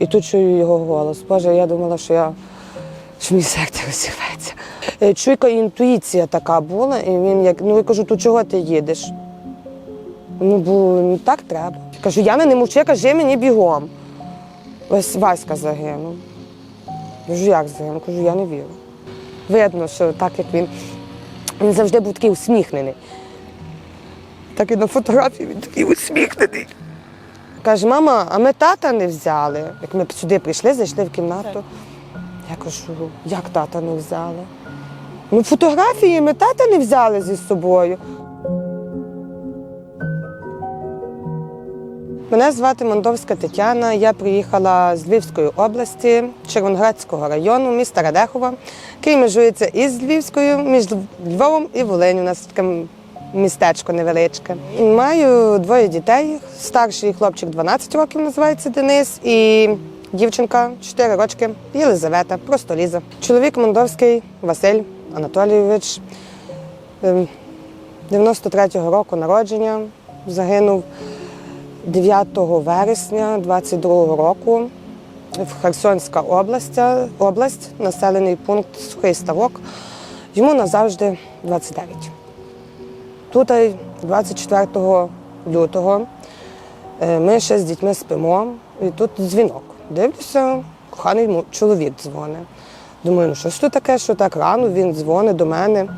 І тут чую його голос. Боже, я думала, що я що мені серце розірветься. Е, Чуйка інтуїція така була, і він як, ну я кажу, то чого ти їдеш? Ну, бо ну, так треба. Кажу, Яна, не мовчи, кажи мені бігом. Ось Васька загинув. Кажу, як загинув? Кажу, я не вірю. Видно, що так як він, він завжди був такий усміхнений. Так і на фотографії він такий усміхнений. Каже, мама, а ми тата не взяли. Як ми сюди прийшли, зайшли в кімнату. Я кажу, як тата не взяли? Ну, фотографії ми тата не взяли зі собою. Мене звати Мондовська Тетяна. Я приїхала з Львівської області, Червоноградського району, міста Радехова, який межується із Львівською, між Львовом і Волиню. У нас таке містечко невеличке. Маю двоє дітей. Старший хлопчик 12 років називається Денис, і дівчинка 4 рочки Єлизавета, просто Ліза. Чоловік Мондовський Василь Анатолійович. ем, 93-го року народження загинув 9 вересня 22 року в Херсонська область, область, населений пункт Сухий Ставок. Йому назавжди 29. Тут 24 лютого е, ми ще з дітьми спимо, і тут дзвінок. Дивлюся, коханий чоловік дзвонить. Думаю, ну що ж тут таке, що так рано він дзвонить до мене.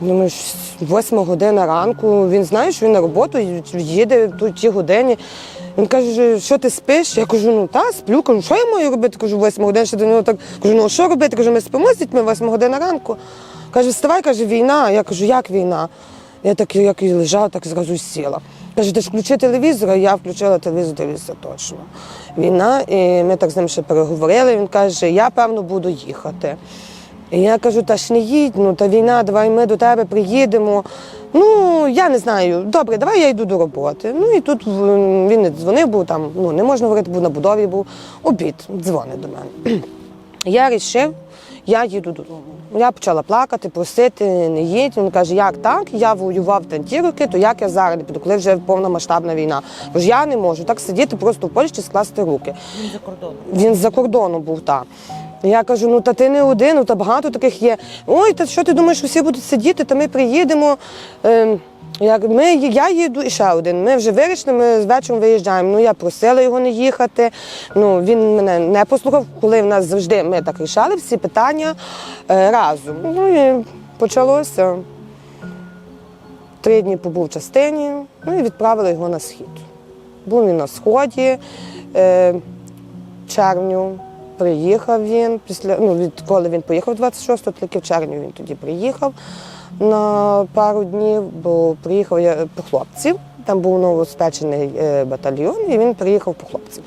Думаю, що восьма година ранку. Він знає, що він на роботу їде тут ті годині. Він каже, що ти спиш? Я кажу, ну та, сплю. Кажу, що я маю робити? Кажу, восьма година ще до нього так. Кажу, ну що робити? Кажу, ми спимо з дітьми восьма година ранку. Каже, вставай, каже, війна. Я кажу, як війна? Я так як і лежала, так зразу сіла. Каже, ти ж включи телевізор, а я включила телевізор, дивлюся точно. Війна, і ми так з ним ще переговорили. Він каже, я певно буду їхати. І я кажу, та ж не їдь, ну та війна, давай ми до тебе приїдемо. Ну, я не знаю, добре, давай я йду до роботи. Ну і тут він не дзвонив, бо там ну, не можна говорити, був на будові був. Обід дзвонить до мене. Я вирішив, я їду додому. Я почала плакати, просити, не їдь. Він каже, як так? Я воював там ті роки, то як я зараз не піду, коли вже повномасштабна війна. Бо ж я не можу так сидіти просто в Польщі скласти руки. Він за кордоном. Він з-за кордону був так. Я кажу, ну та ти не один, ну та багато таких є. Ой, та що ти думаєш, всі будуть сидіти, та ми приїдемо. Ем, як ми, я їду і ще один. Ми вже вирішили, ми з вечором виїжджаємо. Ну я просила його не їхати. Ну він мене не послухав, коли в нас завжди ми так рішали всі питання е, разом. Ну і почалося. Три дні побув в частині, ну і відправили його на схід. Був він на сході. Е, червню приїхав він. Після, ну, відколи він поїхав 26-го, тільки в червні він тоді приїхав на пару днів, бо приїхав я по хлопців. Там був новоспечений е, батальйон, і він приїхав по хлопців.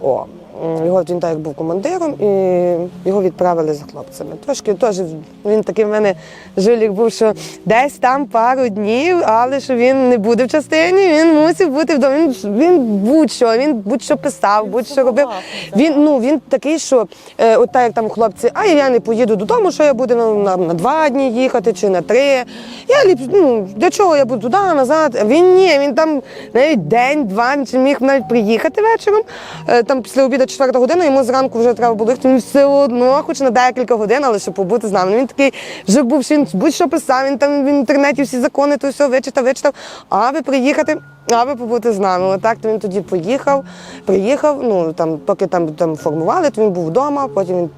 О, його він так як був командиром, і його відправили за хлопцями. Трошки теж він такий в мене жилік був, що десь там пару днів, але що він не буде в частині, він мусив бути вдома. Він, він будь-що, він будь-що писав, будь-що робив. Він ну він такий, що е, от так як там хлопці, а я не поїду додому, що я буду на, на, на два дні їхати чи на три. Я ліп, ну для чого я буду туди, назад? Він ні, він там навіть день-два чи міг навіть приїхати вечором. Е, там після обіду четверта година, йому зранку вже треба було їхати. Він все одно, хоч на декілька годин, але щоб побути з нами. Він такий вже був, що він будь-що писав, він там в інтернеті всі закони, то все вичитав, вичитав. Аби приїхати. Аби побути з нами. Отак то він тоді поїхав, приїхав. Ну там, поки там, там формували, то він був вдома, потім він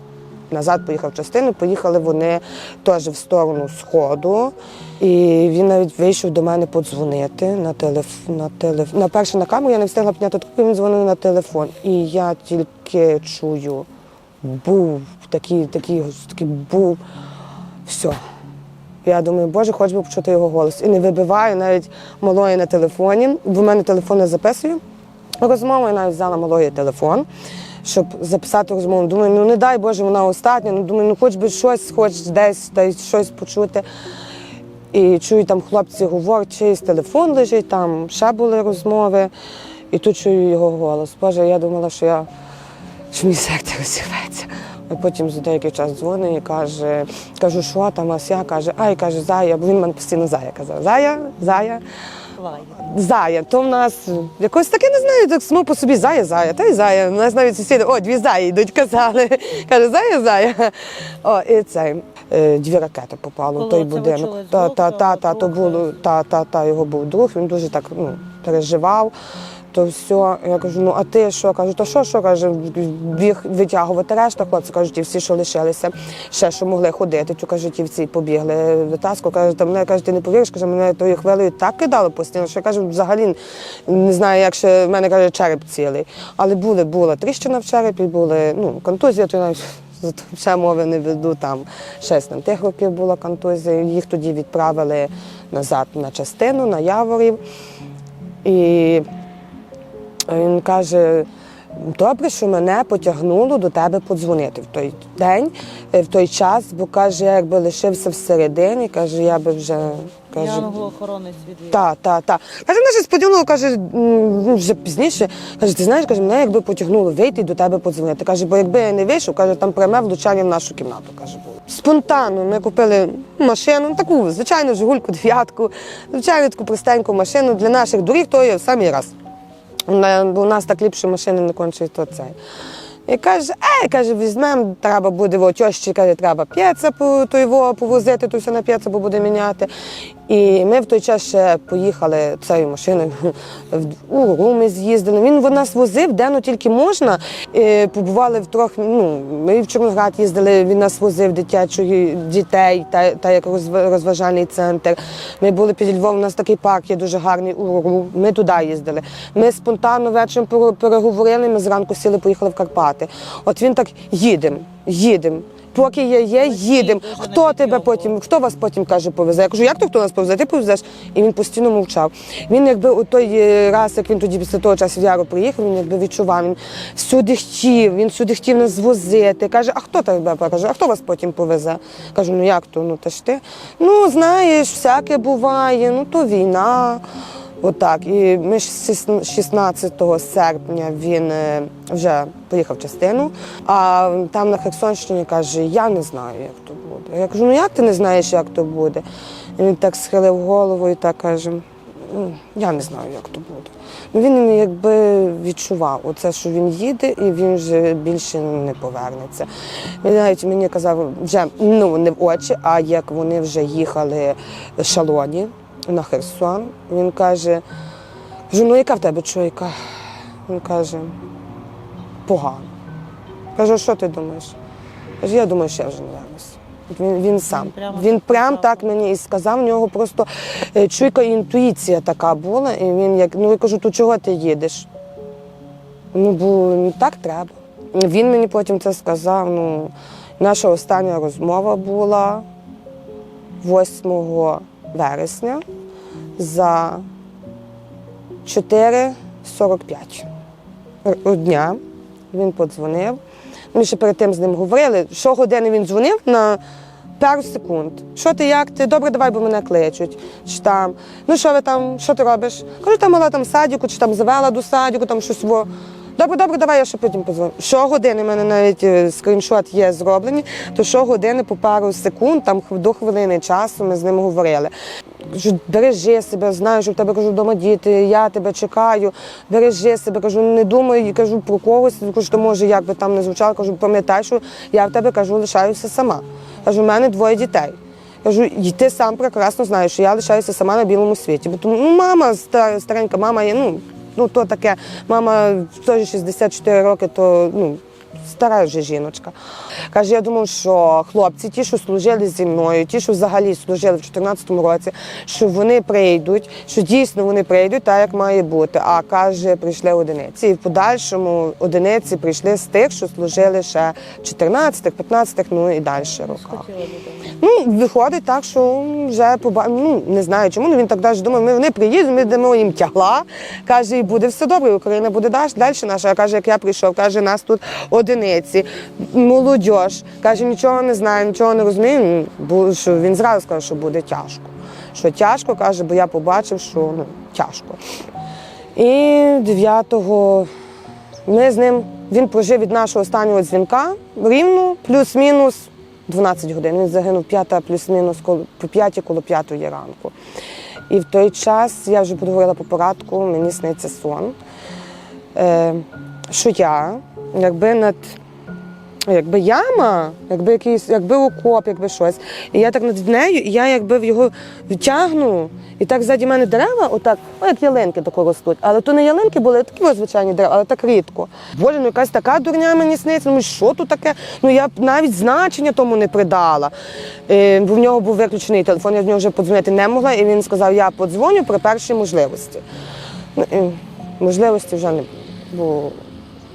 назад поїхав частину. Поїхали вони теж в сторону сходу. І він навіть вийшов до мене подзвонити на телефон. На, телеф... на перше на камеру я не встигла підняти трубку, він дзвонив на телефон. І я тільки чую, був такий, такий, такий був. Все. Я думаю, боже, хоч би почути його голос. І не вибиваю навіть малої на телефоні, бо в мене телефон не записую. Розмову я навіть взяла малої телефон, щоб записати розмову. Думаю, ну не дай Боже, вона остання. Ну думаю, ну хоч би щось, хоч десь та щось почути. І чую, там хлопці говорять, чийсь телефон лежить, там ще були розмови. І тут чую його голос. Боже, я думала, що я що мені серце розірветься. А потім за деякий час дзвонить і каже, кажу, що там, а я каже, ай, каже, Зая, бо він мене постійно Зая казав. Зая, Зая. Лає? Зая, то в нас якось таке не знаю, так само по собі зая, зая, та й зая. У нас навіть сусіди, о, дві заї йдуть, казали. Каже, зая, зая. О, і це е, дві ракети попало Коли в той будинок. Та, та, та, та, то було, та, та, та, його був друг, він дуже так ну, переживав. То все, я кажу, ну а ти що? Кажу, то що, що каже, біг витягувати решта, хлопці кажуть, ті всі, що лишилися, ще що могли ходити, то кажуть, ті всі побігли витаску. Каже, та мене каже, ти не повіриш, каже, мене тою хвилею так кидало постійно, що я кажу, взагалі не знаю, як ще в мене каже, череп цілий. Але були, була тріщина в черепі, були ну, контузія, то навіть ще мови не веду там. Шесть там тих років була контузія. Їх тоді відправили назад на частину, на Яворів. І він каже: добре, що мене потягнуло до тебе подзвонити в той день, е, в той час, бо каже, я якби лишився всередині, каже, я би вже каже. Янголо-охоронець відвів. Так, так, так. Каже, мене щось поділило, каже, ну, вже пізніше. Каже, ти знаєш, каже, мене якби потягнуло вийти і до тебе подзвонити. Каже, бо якби я не вийшов, каже, там пряме влучання в нашу кімнату. Каже, було. Спонтанно ми купили машину, таку, звичайну, жигульку, дев'ятку, звичайну таку простеньку машину для наших доріг, то є в самий раз. У нас так ліпше машини не кончить, то цей. І каже, ей, каже, візьмемо, треба буде в тьощі, каже, треба п'єца по той повозити, то все на п'єца, бо буде міняти. І ми в той час ще поїхали цією машиною у Руми з'їздили. Він в нас возив, де ну тільки можна. І побували в трьох, ну, ми в Чорноград їздили, він нас возив дитячої дітей, та, та як розважальний центр. Ми були під Львовом, у нас такий парк є дуже гарний Уруру. Ми туди їздили. Ми спонтанно вечором переговорили, ми зранку сіли, поїхали в Карпати. От він так їдемо, їдемо. Поки я є, їдемо. Хто тебе потім, хто вас потім каже, повезе? Я кажу, як то хто нас повезе? Ти повезеш? І він постійно мовчав. Він якби у той е, раз, як він тоді після того часу в Яру приїхав, він якби відчував. Він всюди хотів, він всюди хотів нас звозити. Каже, а хто тебе каже, а хто вас потім повезе? Кажу, ну як то? Ну та ж ти? Ну знаєш, всяке буває, ну то війна. Отак. І ми 16 серпня він е, вже поїхав в частину, а там на Херсонщині каже, я не знаю, як то буде. Я кажу, ну як ти не знаєш, як то буде? І він так схилив голову і так каже, «Ну, я не знаю, як то буде. Ну, він якби відчував оце, що він їде і він вже більше не повернеться. Він навіть мені казав, вже ну не в очі, а як вони вже їхали в шалоні на Херсон. Він каже, кажу, ну яка в тебе чуйка? Він каже, погано. Кажу, що ти думаєш? Каже, я думаю, що я вже не вернуся. От Він, він сам. Він прямо Він так прям так мені і сказав. В нього просто е, чуйка і інтуїція така була. І він як, ну я кажу, то чого ти їдеш? Ну, бо ну, так треба. Він мені потім це сказав. Ну, наша остання розмова була 8 вересня за 4.45 Р- дня. Він подзвонив. Ми ще перед тим з ним говорили. Щогодини він дзвонив на пару секунд. Що ти, як ти? Добре, давай, бо мене кличуть. Чи там, ну що ви там, що ти робиш? Кажу, там мала там садіку, чи там завела до садіку, там щось во. Добре, добре, давай я ще потім подзвоню. Щогодини, в мене навіть е, скріншот є зроблені, то щогодини по пару секунд, там до хвилини часу ми з ним говорили. Кажу, бережи себе, знаю, що в тебе кажу, вдома діти, я тебе чекаю, бережи себе, кажу, не думай, кажу про когось, кажу, що може, як би там не звучало, кажу, пам'ятай, що я в тебе кажу, лишаюся сама. Кажу, в мене двоє дітей. Кажу, і ти сам прекрасно знаєш, що я лишаюся сама на білому світі. Бо тому, ну, мама ста- старенька, мама є, ну, ну то таке, мама теж 64 роки, то ну, стара вже жіночка. Каже, я думав, що хлопці, ті, що служили зі мною, ті, що взагалі служили в 2014 році, що вони прийдуть, що дійсно вони прийдуть так, як має бути. А каже, прийшли одиниці. І в подальшому одиниці прийшли з тих, що служили ще в 14, 15, ну і далі роках. Ну, виходить так, що вже поба... ну, не знаю чому, ну він так навіть думає, ми вони приїдуть, ми дамо їм тягла. Каже, і буде все добре, Україна буде далі наша. А каже, як я прийшов, каже, нас тут одиниці, молодь. Каже, нічого не знаю, нічого не розумію. Що він зразу сказав, що буде тяжко. Що тяжко, каже, бо я побачив, що ну, тяжко. І 9-го ми з ним, він прожив від нашого останнього дзвінка рівно плюс-мінус 12 годин. Він загинув п'ята плюс-мінус по п'ятій коло п'ятої ранку. І в той час я вже подговорила по порадку, мені сниться сон, е, що я, якби над якби яма, якби якийсь, якби окоп, якби щось. І я так над нею, і я якби його втягну, і так ззаді мене дерева, отак, ну як ялинки тако ростуть. Але то не ялинки були, а такі звичайні дерева, але так рідко. Боже, ну якась така дурня мені сниться. Ну що тут таке? Ну я б навіть значення тому не придала. Е, бо в нього був виключений телефон, я в нього вже подзвонити не могла, і він сказав, я подзвоню при першій можливості. Ну, і можливості вже не було.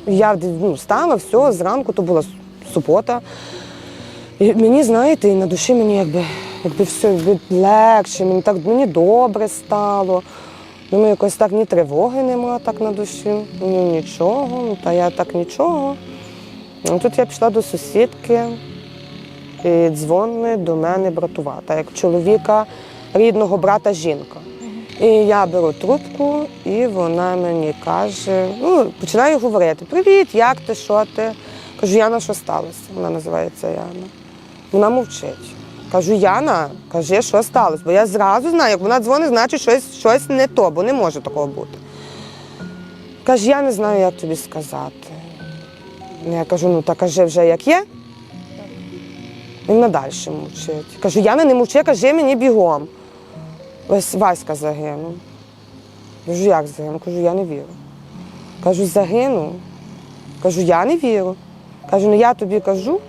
Я ну, встала, все, зранку, то була субота. І мені, знаєте, і на душі мені якби, якби все якби легше, мені так мені добре стало. Думаю, якось так ні тривоги нема так на душі, ні нічого, ну, та я так нічого. Ну, Тут я пішла до сусідки, і дзвонить до мене братувата, як чоловіка рідного брата жінка. І я беру трубку, і вона мені каже, ну, починаю говорити: Привіт, як ти, що ти? Кажу, Яна, що сталося? Вона називається Яна. Вона мовчить. Кажу, Яна, кажи, що сталося? Бо я зразу знаю, як вона дзвонить, значить щось, щось не то, бо не може такого бути. Каже, я не знаю, як тобі сказати. Я кажу, ну та кажи вже як є. Він надалі мовчить. Кажу, Яна, не мовчи, кажи мені бігом. Ось Васька загинув. Кажу, як загинув? Кажу, я не вірю. Кажу, загинув. Кажу, я не вірю. Кажу, ну я тобі кажу.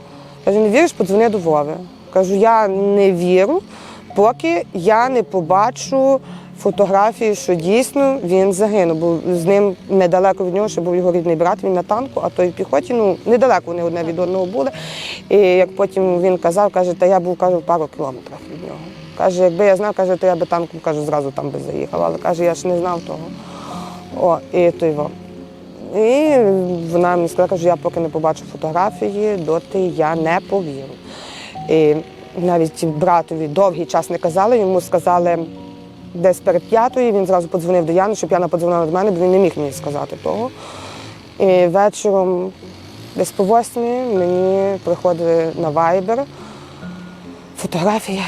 Кажу, не віриш, подзвони до Вови. Кажу, я не вірю, поки я не побачу фотографії, що дійсно він загинув. Бо з ним недалеко від нього ще був його рідний брат, він на танку, а той в піхоті, ну недалеко вони одне від одного були. І як потім він казав, каже, та я був кажу, пару кілометрах від нього. Каже, якби я знав, каже, то я би танком кажу, зразу там би заїхав. Але каже, я ж не знав того. О, і той во. І вона мені сказала, каже, я поки не побачу фотографії, доти я не повірю. І навіть братові довгий час не казали, йому сказали десь перед п'ятою, він зразу подзвонив до Яни, щоб Яна подзвонила до мене, бо він не міг мені сказати того. І вечором, десь по восьмій, мені приходить на вайбер фотографія,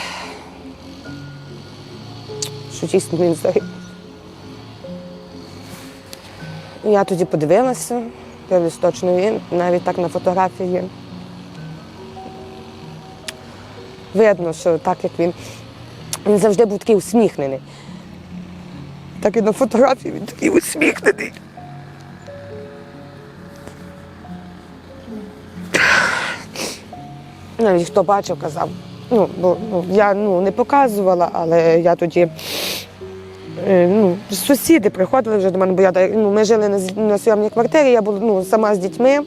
що дійсно він загинув. Я тоді подивилася, дивлюсь точно він, навіть так на фотографії. Видно, що так як він, він завжди був такий усміхнений. Так і на фотографії він такий усміхнений. Навіть хто бачив, казав. Ну, бо ну, я ну, не показувала, але я тоді ну, сусіди приходили вже до мене, бо я ну, ми жили на, на сйомній квартирі, я була ну, сама з дітьми.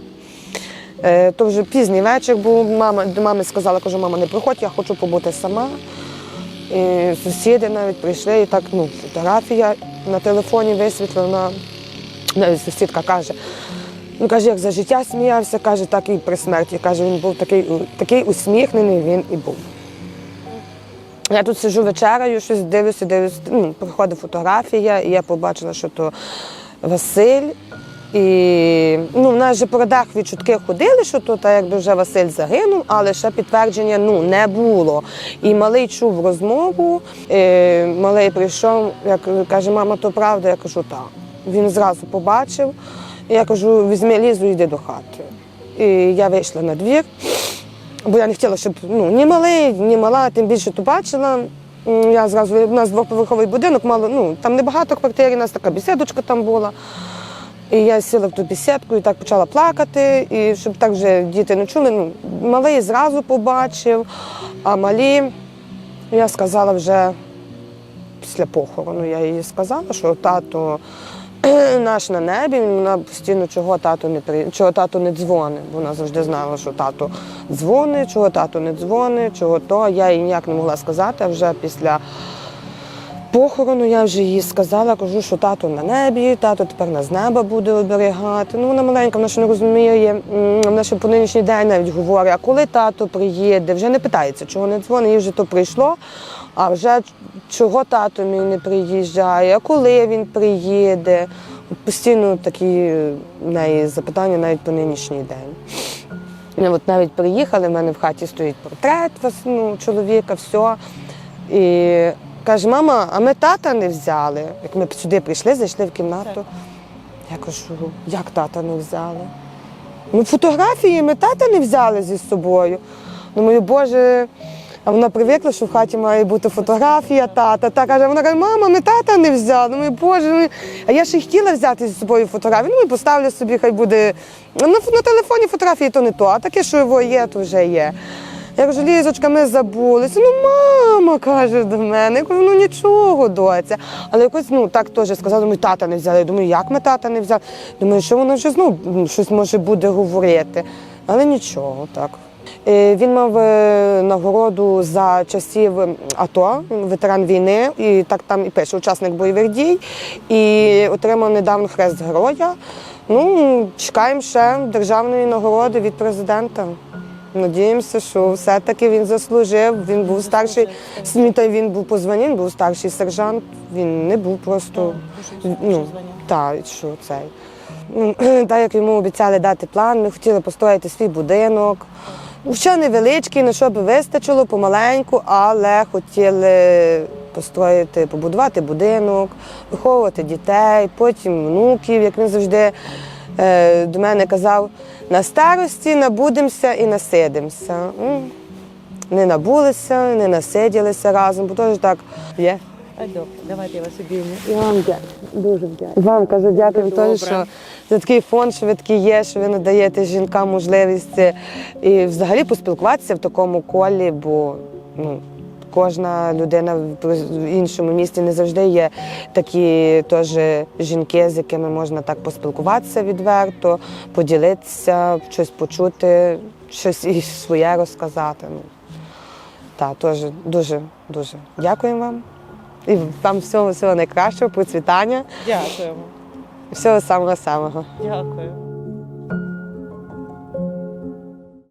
Е, то вже пізній вечір був. Мама, до мами сказала, кажу, мама, не приходь, я хочу побути сама. І сусіди навіть прийшли, і так, ну, фотографія на телефоні висвітлена. Навіть сусідка каже, ну каже, як за життя сміявся, каже, так і при смерті. Каже, він був такий, такий усміхнений, він і був. Я тут сиджу вечеряю, щось дивлюся, дивлюся. Ну, приходить фотографія, і я побачила, що то Василь. І ну, в нас же по родах відчутки ходили, що то та, якби вже Василь загинув, але ще підтвердження ну, не було. І малий чув розмову. І малий прийшов, як каже, мама, то правда? Я кажу, так. Він зразу побачив. Я кажу, візьми лізу, йди до хати. І я вийшла на двір. Бо я не хотіла, щоб ну, ні малий, ні мала, тим більше то бачила. Я зразу, у нас двоповерховий будинок, мало, ну, там небагато квартир, у нас така бесідочка там була. І я сіла в ту бесідку і так почала плакати, і щоб так вже діти не чули. Ну, малий зразу побачив, а малі, я сказала вже після похорону, я їй сказала, що тато наш на небі, вона постійно чого тато не при... чого тато не дзвонить, бо вона завжди знала, що тато дзвонить, чого тато не дзвонить, чого то. Я їй ніяк не могла сказати, а вже після похорону я вже їй сказала, кажу, що тато на небі, тато тепер нас з неба буде оберігати. Ну, вона маленька, вона ще не розуміє, вона ще по нинішній день навіть говорить, а коли тато приїде, вже не питається, чого не дзвонить, їй вже то прийшло. А вже чого тато мій не приїжджає, а коли він приїде. Постійно такі в неї запитання навіть по нинішній день. Ну, От навіть приїхали, в мене в хаті стоїть портрет ну, чоловіка, все. І Каже, мама, а ми тата не взяли. Як ми сюди прийшли, зайшли в кімнату. Я кажу, як тата не взяли? Ну, фотографії ми тата не взяли зі собою. Думаю, Боже, а вона привикла, що в хаті має бути фотографія тата. Та каже, вона каже, мама, ми тата не взяли. Думаю, Боже, ми... а я ще й хотіла взяти зі собою фотографію. Ну і поставлю собі, хай буде. На, на телефоні фотографії то не то, а таке, що його є, то вже є. Я кажу, Лізочка, ми забулися. Ну, мама каже до мене. Я кажу, ну нічого, доця. Але якось ну так теж сказала, думаю, тата не взяли. Я думаю, як ми тата не взяли? Думаю, що вона вже знов м, щось може буде говорити. Але нічого, так. Е, Він мав е, нагороду за часів АТО, ветеран війни, і так там і пише учасник бойових дій, і отримав недавно хрест героя. Ну, чекаємо ще державної нагороди від президента. Надіємося, що все-таки він заслужив. Він був старший, смітай, він був по він був старший сержант. Він не був просто ну, так, що цей. Ну, Так як йому обіцяли дати план, ми хотіли построїти свій будинок. Ще невеличкий, на що би вистачило помаленьку, але хотіли построїти, побудувати будинок, виховувати дітей, потім внуків, як він завжди е, до мене казав, на старості набудемося і насидимося. Не набулися, не насиділися разом, бо теж так є. Добре, давайте я вас обійму. І вам дякую, дуже вдякую. Вам кажу, дякую теж, що за такий фонд, що ви такі є, що ви надаєте жінкам можливість е, і взагалі поспілкуватися в такому колі, бо ну. Кожна людина в іншому місті не завжди є такі теж жінки, з якими можна так поспілкуватися відверто, поділитися, щось почути, щось і своє розказати. Ну, так, теж дуже, дуже дякуємо вам. І вам всього всього найкращого, процвітання, Дякуємо. всього самого самого. Дякую.